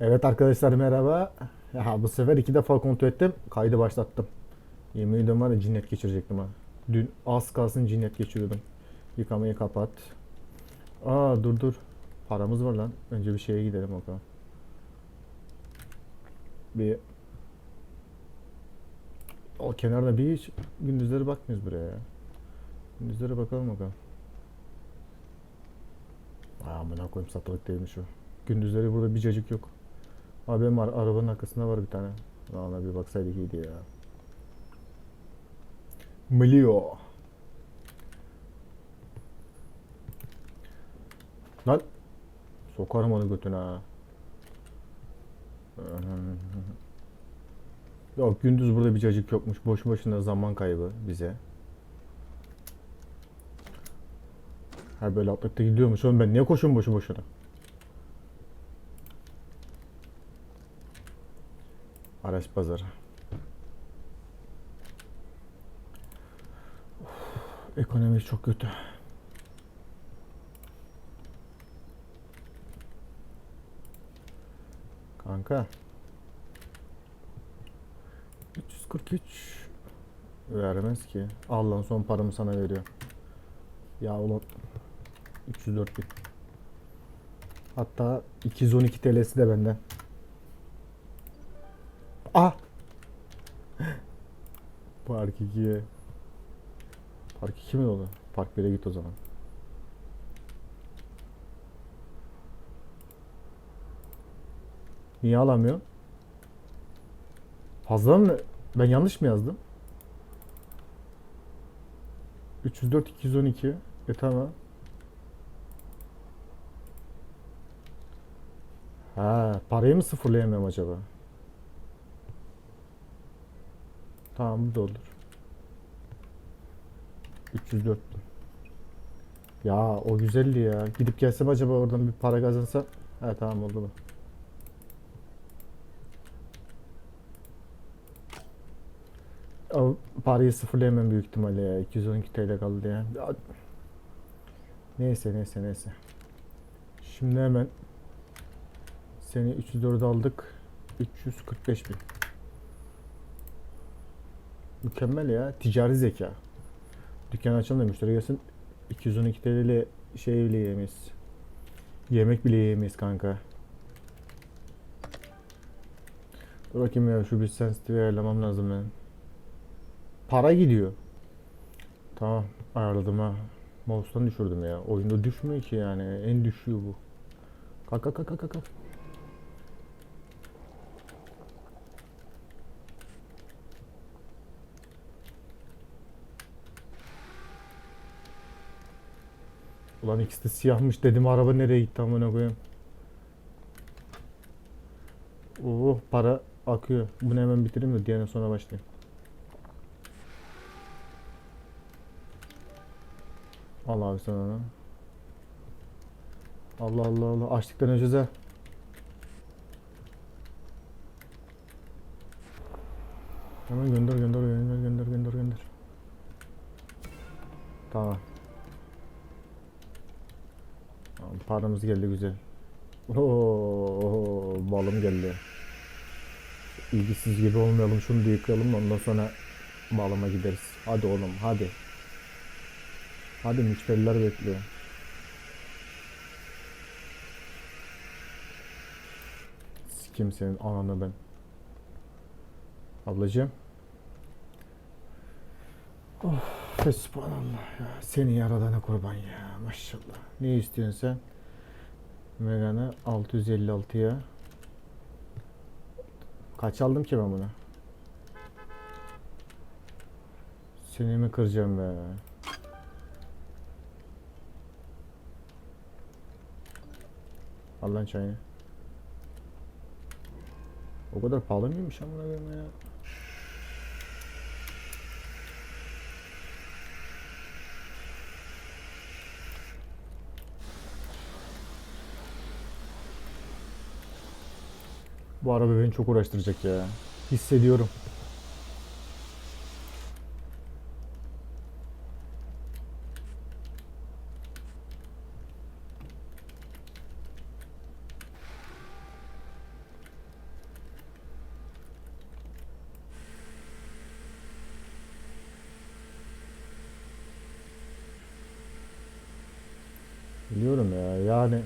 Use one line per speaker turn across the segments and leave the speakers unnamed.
Evet arkadaşlar merhaba. Ya bu sefer iki defa kontrol ettim. Kaydı başlattım. Yemin ediyorum var ya cinnet geçirecektim ha. Dün az kalsın cinnet geçiriyordum. Yıkamayı kapat. Aa dur dur. Paramız var lan. Önce bir şeye gidelim bakalım. Bir o kenarda bir hiç gündüzleri bakmıyoruz buraya ya. Gündüzlere bakalım bakalım. Aa amına koyayım satılık değilmiş o. Gündüzleri burada bir cacık yok. Abi benim ar- arabanın arkasında var bir tane. Ona bir baksaydık iyiydi ya. Mlio. Lan. Sokarım onu götüne ha. Yok gündüz burada bir cacık yokmuş. Boş boşuna zaman kaybı bize. Ha böyle atlıkta gidiyormuş. Oğlum ben niye koşuyorum boşu boşuna? Araç pazarı. Of, ekonomi çok kötü. Kanka. 343 vermez ki. Al lan son paramı sana veriyor. Ya ulan 304 bin. Hatta 212 TL'si de benden. Park 2'ye. Park 2 mi dolu? Park 1'e git o zaman. Niye alamıyor? Fazla mı? Ben yanlış mı yazdım? 304 212. E tamam. Ha, parayı mı sıfırlayamıyorum acaba? Tamam bu da olur. 304 bin. Ya o güzeldi ya. Gidip gelsem acaba oradan bir para kazansam. Ha tamam oldu bu. O parayı sıfırlayamam büyük ihtimalle ya. 212 TL kaldı ya. Neyse neyse neyse. Şimdi hemen seni 304 aldık. 345 bin. Mükemmel ya. Ticari zeka. Dükkan açalım da müşteri gelsin. 212 TL ile şey bile yemeyiz. Yemek bile yemeyiz kanka. Dur bakayım ya şu bir sensitive ayarlamam lazım benim. Para gidiyor. Tamam ayarladım ha. Mouse'dan düşürdüm ya. Oyunda düşmüyor ki yani. En düşüyor bu. Kalk kalk kalk kalk kalk. Ulan ikisi de siyahmış dedim araba nereye gitti amına koyayım. Oh para akıyor. Bunu hemen bitireyim de diğerine sonra başlayayım. Al abi sen. Allah Allah Allah. Açlıktan öleceğiz ha. Hemen gönder gönder gönder gönder. Tamam. Paramız geldi güzel. Oo, balım geldi. İlgisiz gibi olmayalım. Şunu da yıkayalım ondan sonra balıma gideriz. Hadi oğlum hadi. Hadi müşteriler bekliyor. Sikim senin ananı ben. Ablacığım. Oh, Fesubhanallah ya. Seni yaradana kurban ya. Maşallah. Ne istiyorsun sen? Megane 656'ya. Kaç aldım ki ben bunu? Seni kıracağım be? Al çayını. O kadar pahalı mıymış amına ya? Bu araba beni çok uğraştıracak ya. Hissediyorum. Biliyorum ya yani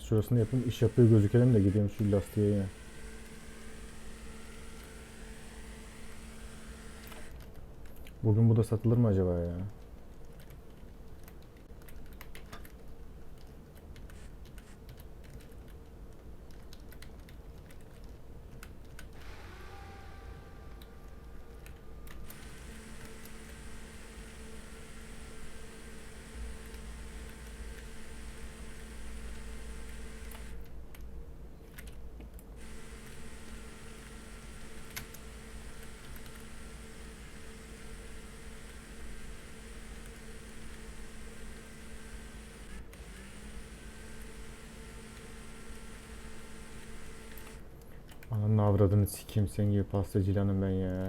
Şurasını yapayım iş yapıyor gözükelim de gideyim şu lastiğe yine. Bugün bu da satılır mı acaba ya? Avradını sikeyim sen gibi pastacılanım ben ya.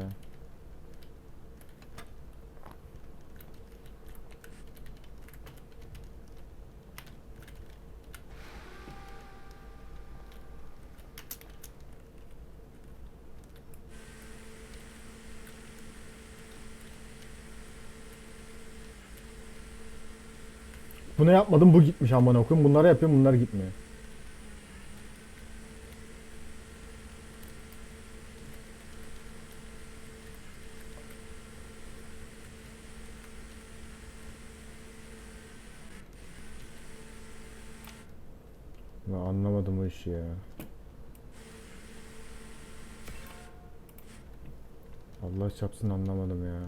Bunu yapmadım bu gitmiş amına okuyun. Bunları yapıyorum bunlar gitmiyor. Ben işi ya. Allah çapsın anlamadım ya.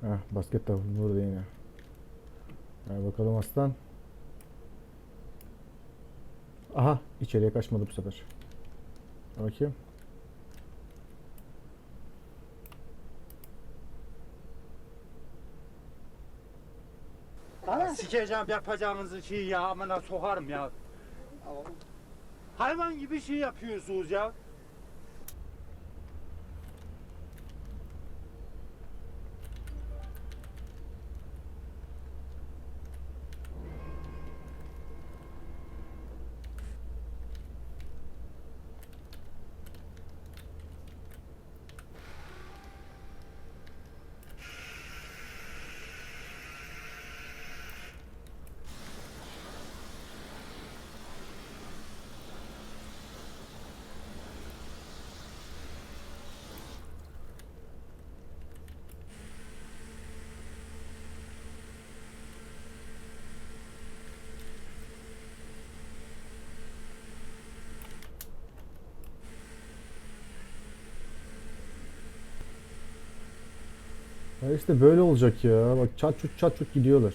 Heh, basket topu burada yine. Hadi bakalım aslan. Aha içeriye kaçmadı bu sefer. Bakayım.
Sikeceğim yapacağınızı şey ya amına sokarım ya. Hayvan gibi şey yapıyorsunuz ya.
Ya işte böyle olacak ya. Bak çat çut çat çut gidiyorlar.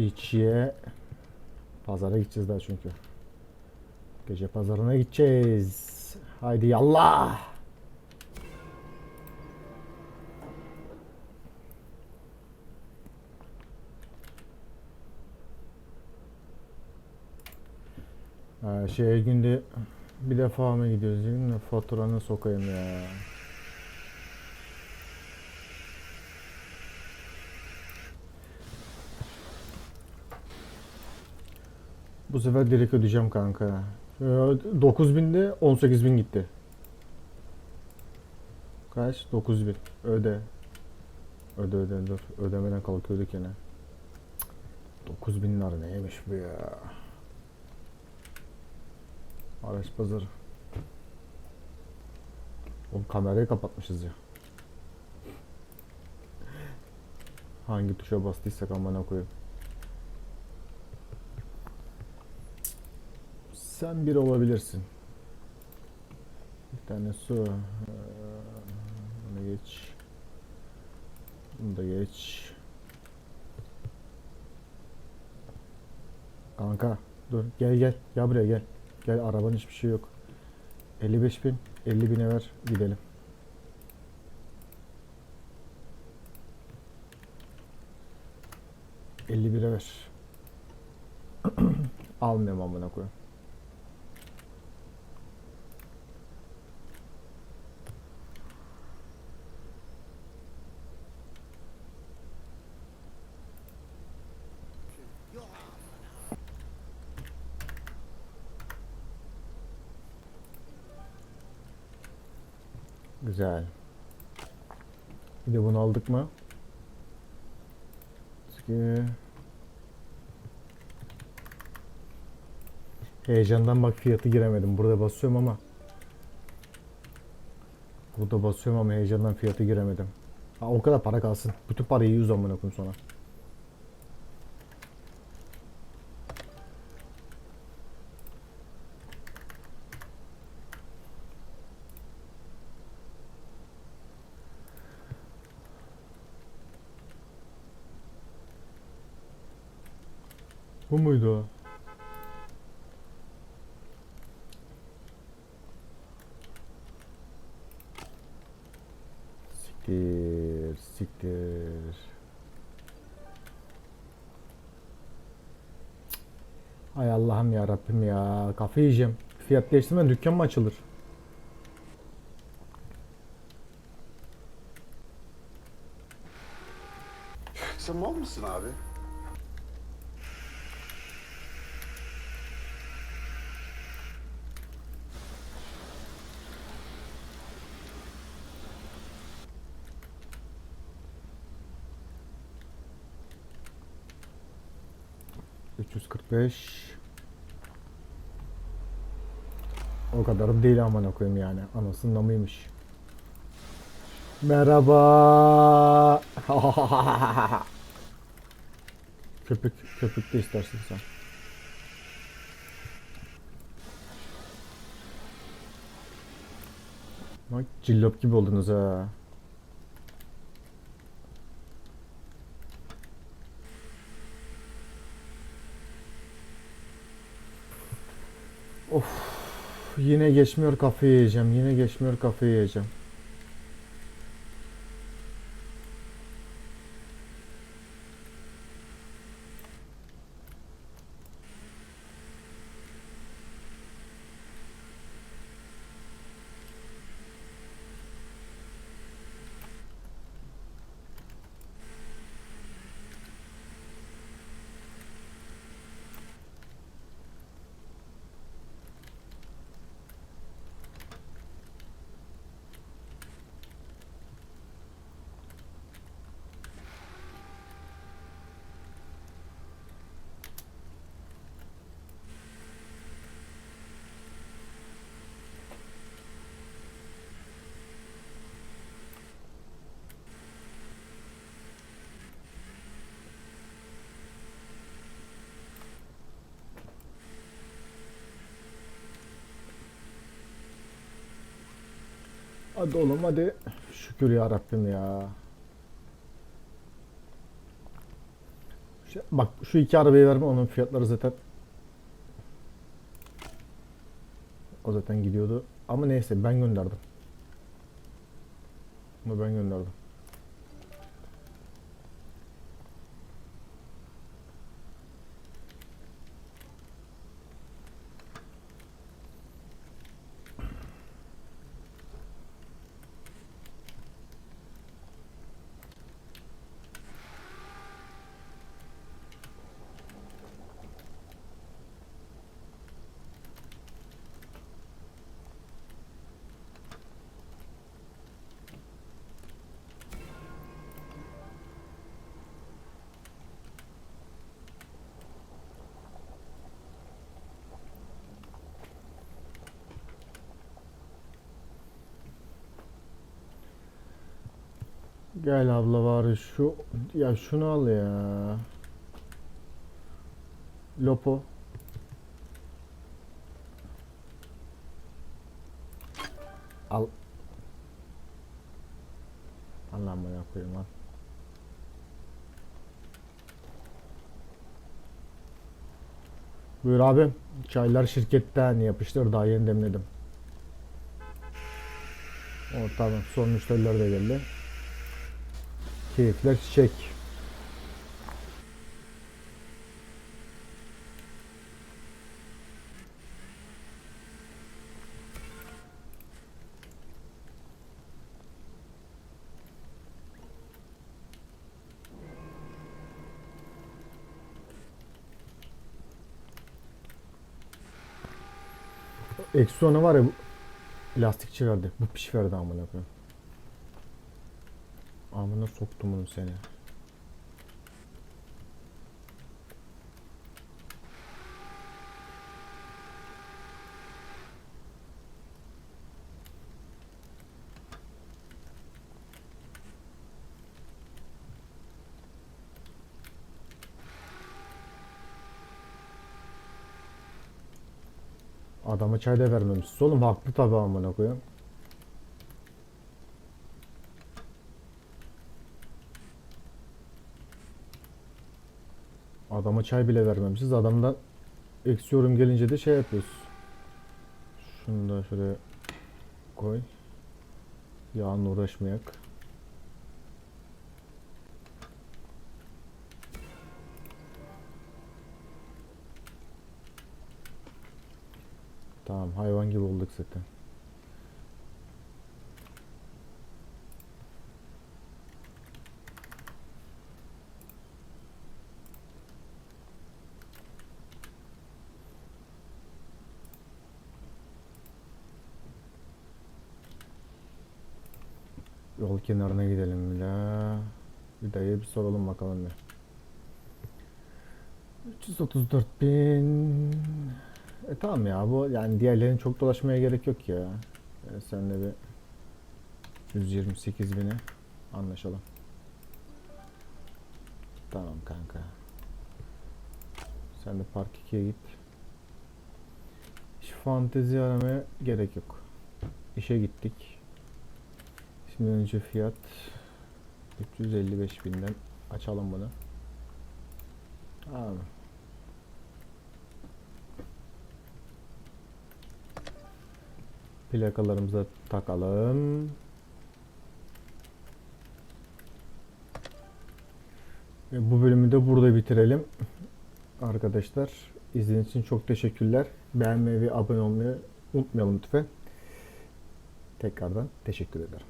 İçiye pazara gideceğiz daha çünkü. Gece pazarına gideceğiz. Haydi yallah. Ha, şeye günde bir defa mı gidiyoruz mi? Faturanı sokayım ya. Bu sefer direkt ödeyeceğim kanka. Ee, 9000'de 18000 gitti. Kaç? 9000. Öde. Öde öde dur. Ödemeden kalkıyorduk yine. 9000 lira neymiş bu ya? Araç pazarı. Oğlum kamerayı kapatmışız ya. Hangi tuşa bastıysak amına koyayım. Sen bir olabilirsin. Bir tane su. Ee, Bunu geç. Bunu da geç. Kanka dur gel gel. Gel buraya gel. Gel arabanın hiçbir şey yok. 55 bin. 50 bine ver gidelim. Elli bire ver. Almıyorum amına koyayım. Güzel. Bir de bunu aldık mı? Heyecandan bak fiyatı giremedim. Burada basıyorum ama Burada basıyorum ama heyecandan fiyatı giremedim. Ha, o kadar para kalsın. Bütün parayı yüz amına koyayım sonra. Bu muydu o? Siktir, siktir. Ay Allah'ım ya Rabbim ya. Kafayı yiyeceğim. Fiyat değiştirmeden dükkan mı açılır?
Sen mal mısın abi?
...345... O kadar da değil amına koyayım yani. Anasının namıymış. Merhaba. köpük, köpük de istersin sen. Bak cillop gibi oldunuz ha. Yine geçmiyor kafayı yiyeceğim. Yine geçmiyor kafayı yiyeceğim. Hadi oğlum hadi. Şükür ya Rabbim ya. Şu- bak şu iki arabayı verme onun fiyatları zaten o zaten gidiyordu. Ama neyse ben gönderdim. Bunu ben gönderdim. Gel abla var şu ya şunu al ya. Lopo. Al. Allah'ım ya koyayım al. Buyur abim. Çaylar şirketten yapıştır daha yeni demledim. O tamam son müşteriler de geldi. Keyifler çiçek. Eksi var ya bu lastikçi verdi. Bu piş verdi amına koyayım. Amına soktum bunu seni. Adama çay da vermemişsiniz. Oğlum haklı tabi amına koyayım. Adama çay bile vermemişiz. Adamdan eksi yorum gelince de şey yapıyoruz. Şunu da şuraya koy. Yağınla uğraşmayak. Tamam hayvan gibi olduk zaten. Yol kenarına gidelim bir daha. Bir dayıya bir soralım bakalım bir. 334 bin. E tamam ya bu yani diğerlerini çok dolaşmaya gerek yok ya. E, sen de bir 128 bine anlaşalım. Tamam kanka. Sen de Park 2'ye git. Hiç fantezi aramaya gerek yok. İşe gittik. Önce fiyat 355 binden açalım bunu. Abi. Plakalarımıza takalım. Ve bu bölümü de burada bitirelim. Arkadaşlar izlediğiniz için çok teşekkürler. Beğenmeyi ve abone olmayı unutmayalım lütfen. Tekrardan teşekkür ederim.